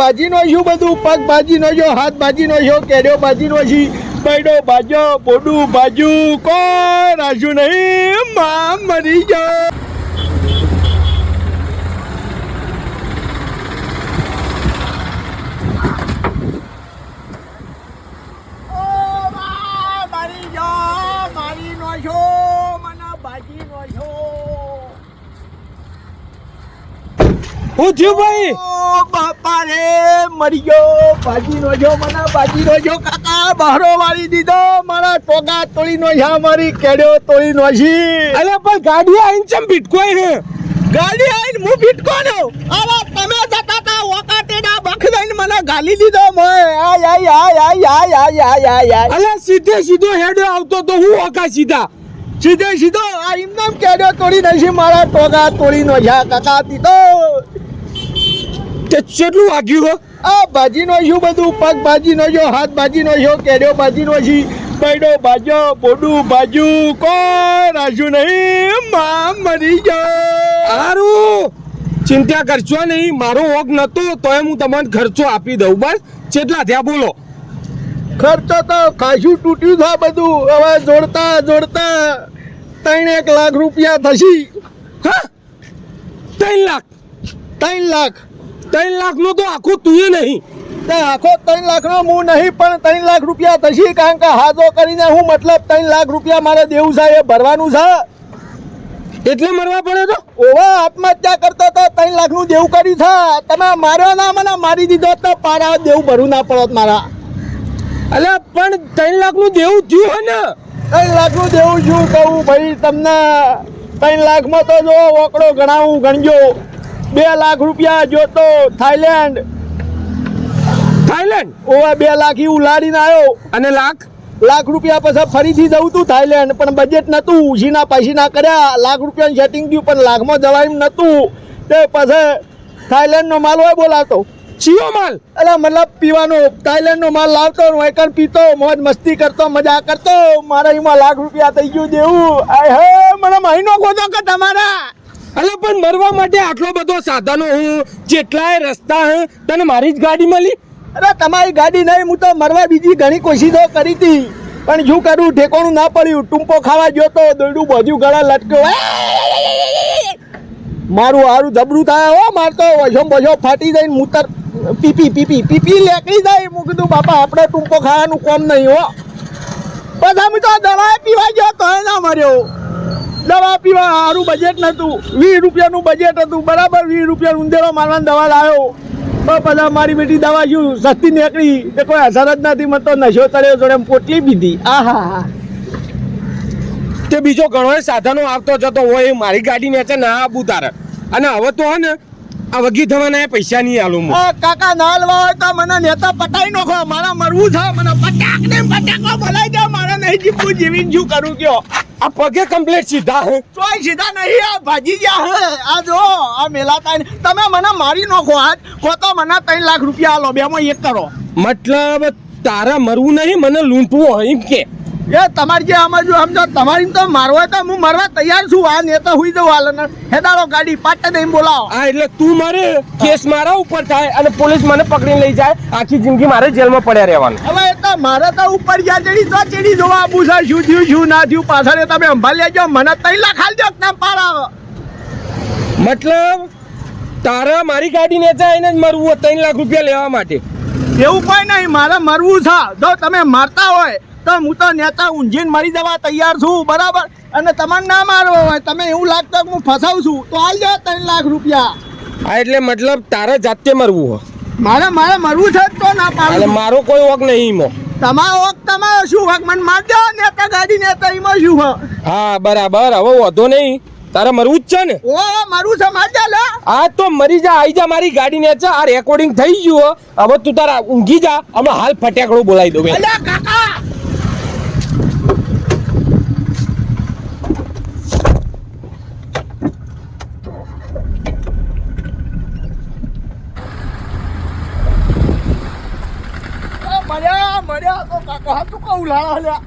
બાજીનો શું બધું? પગ બાજીનો છો હાથ બાજીનો છો કેડ્યો બાજીનો છી બૈડો બાજો બોડું બાજુ કોણ રાજુ નહીં? માં મરી જાઓ ઉઠ્યું ભાઈ. બાપા રે મરી ગયો ભાજી નો જો મને ભાજી નો જો કાકા બહારો વાળી દીધો મારા ટોગા તોડી નો યા મારી કેડ્યો તોડી નો છી અલે પણ ગાડી આઈન ચમ ભીટકોય હે? ગાડી આઈન હું બિટકો નો અરે તમે જતા તા વકાટેડા બખ દઈને મને ગાલી દીધો મોય. આય આય આય આય આય આય આય આય આય. અલે સીધે સીધો હેડો આવતો તો હું ઓકા સીધા? સીધે સીધો આ ઇમનામ કેડ્યો તોડી નશી મારા ટોગા તોડી નો યા કાકા દીધો. તે કેટલું વાગ્યું હો? આ ભાજીનો શું બધું? પગ ભાજીનો જો હાથ ભાજીનો છો કેડ્યો ભાજીનો છી? બૈડો ભાજો બોડું ભાજુ કોણ? રાખ્યું નહીં. માં મરી જાઓ સારું ચિંતા કરશો નહીં. મારો ઓગ નતો તોય હું તમને ખર્ચો આપી દઉં. બસ કેટલા થયા બોલો. ખર્ચો તો ખાસું તૂટ્યું છે બધું. હવે જોડતા જોડતા ત્રણ એક લાખ રૂપિયા થશી. હા? ત્રણ લાખ? ત્રણ લાખ. ત્રણ લાખ નો તો આખું તુંય નહીં. આખો ત્રણ લાખનો હું નહીં પણ ત્રણ લાખ રૂપિયા થશે કારણ કે હાજો કરીને હું મતલબ ત્રણ લાખ રૂપિયા મારે દેવું છે એ ભરવાનું છે. એટલે મરવા પડે તો? ઓવા આત્મહત્યા કરતા તો ત્રણ લાખનું દેવું કર્યું છે. તમે માર્યો ના મને મારી દીધો તો પારા દેવું ભરવું ના પડત મારા. અલે પણ ત્રણ લાખનું દેવું થયું હે ને? ત્રણ લાખનું દેવું શું કહું ભાઈ તમને? ત્રણ લાખમાં તો જો ઓકડો ગણાવું ગણજો. બે લાખ રૂપિયા જોતો થાઈલેન્ડ. થાઈલેન્ડ? ઓવા બે લાખ ઈ ઉલાડીને આવ્યો અને લાખ? લાખ રૂપિયા પછી ફરીથી જવું તું થાઈલેન્ડ પણ બજેટ નતું ઉછીના પૈસીના કર્યા લાખ રૂપિયાનું સેટિંગ થયું પણ લાખમાં જવાય એમ નહોતું. તે પછી થાઈલેન્ડનો માલ હોય બોલાવતો. ચિયો માલ? એટલે મતલબ પીવાનો થાઈલેન્ડનો માલ લાવતો વેકન પીતો મોજ મસ્તી કરતો મજા કરતો. મારા એમાં લાખ રૂપિયા થઈ ગયું દેવું. આય હે મને મહિનો ગોતો કે તમારા? અલે, પણ મરવા માટે આટલો બધો સાધનો હું, જેટલાય રસ્તા હું, તને મારી જ ગાડી મળી? અરે, તમારી ગાડી નહીં, હું તો મરવા બીજી ઘણી કોશિશો કરી હતી. પણ શું કરું, ઠેકોણું ના પડ્યું. ટૂંપો ખાવા ગયો તો દોડું બધું ગળા લટક્યો. મારું હારું જબરું થાય. હો મારતો વજો બજો ફાટી જાય ને મૂતર. પીપી પીપી પીપી લેકડી જાય હું કીધું બાપા, આપણે ટૂંપો ખાવાનું કોમ નહીં, હો. બધા હું તો દવા પીવા ગયો તો ના મર્યો. દવા પીવા સારું બજેટ નહોતું વીસ રૂપિયાનું બજેટ હતું. બરાબર વીસ રૂપિયા ઉંદેરો મારવાની દવા લાવ્યો તો પછી મારી બેટી દવા શું સસ્તી નીકળી. તે કોઈ અસર જ નથી. મતો નશો ચડ્યો જોડે પોટલી પીધી. આ હા તે બીજો ઘણો સાધનો આવતો જતો હોય એ મારી ગાડી ને ના આબુ તારે અને હવે તો હે ને આ વગી થવાના પૈસા નહીં આલું હું. કાકા ના હલવા હોય તો મને નેતા પટાઈ નાખો. મારા મરવું છે. મને પટાક ને પટાકો બોલાઈ દે. મારે નહીં જીવવું જીવીને શું કરું કયો? આ પગે કમ્પ્લીટ સીધા હે. તોય સીધા નહીં આ ભાજી ગયા હે. આ જો આ મેલાતા ને. તમે મને મારી નાખો આજ કો તો મને ત્રણ લાખ રૂપિયા આલો. બેમાં એક કરો. મતલબ તારા મરવું નહીં મને લૂંટવું હોય એમ કે. એ તમારી જે આમાં જો સમજો તમારી તો મારવો હોય તો હું મરવા તૈયાર છું. આ નેતા હુઈ દઉં હાલ ને હેદાડો ગાડી પાટે દઈને બોલાવો. આ એટલે તું મારે કેસ મારા ઉપર થાય અને પોલીસ મને પકડી લઈ જાય આખી જિંદગી મારે જેલમાં પડ્યા રહેવાનું. હવે એ તો મારે તો ઉપર ગયા ચડી તો ચડી જોવા આપું છે. શું થયું શું ના થયું? પાછળ તમે સંભાળી લેજો. મને ત્રણ લાખ હાલ દો ના પાર મતલબ તારા મારી ગાડી ને જઈને જ મરવું ત્રણ લાખ રૂપિયા લેવા માટે. એવું કોઈ નહીં. મારે મરવું છે. જો તમે મારતા હોય તો હું તો નેતા ઊંઝીને મરી જવા તૈયાર છું બરાબર? અને તમારે ના મારવો હોય તમે એવું લાગતું હું ફસાવું છું તો હાલ જાઓ ત્રણ લાખ રૂપિયા. હા એટલે મતલબ તારે જાતે મરવું હોય. મારે મારે મરવું છે તો ના એટલે મારો કોઈ ઓક નહીં ઈમો. તમારો વખત તમારો શું હક મને માર દો નેતા ગાડી નેતા ઈમો શું હક હા બરાબર. હવે વધો નહીં. તારે મરવું જ છે ને. ઓ મારું છે માર દે લે. આ તો મરી જા આઈ જા મારી ગાડી ને છે આ રેકોર્ડિંગ થઈ ગયું હવે તું તારા ઊંઘી જા. અમે હાલ ફટાકડો બોલાવી દઉં. અલ્યા કાકા મળ્યા મળ્યા તો કાકા તું કહું લાળા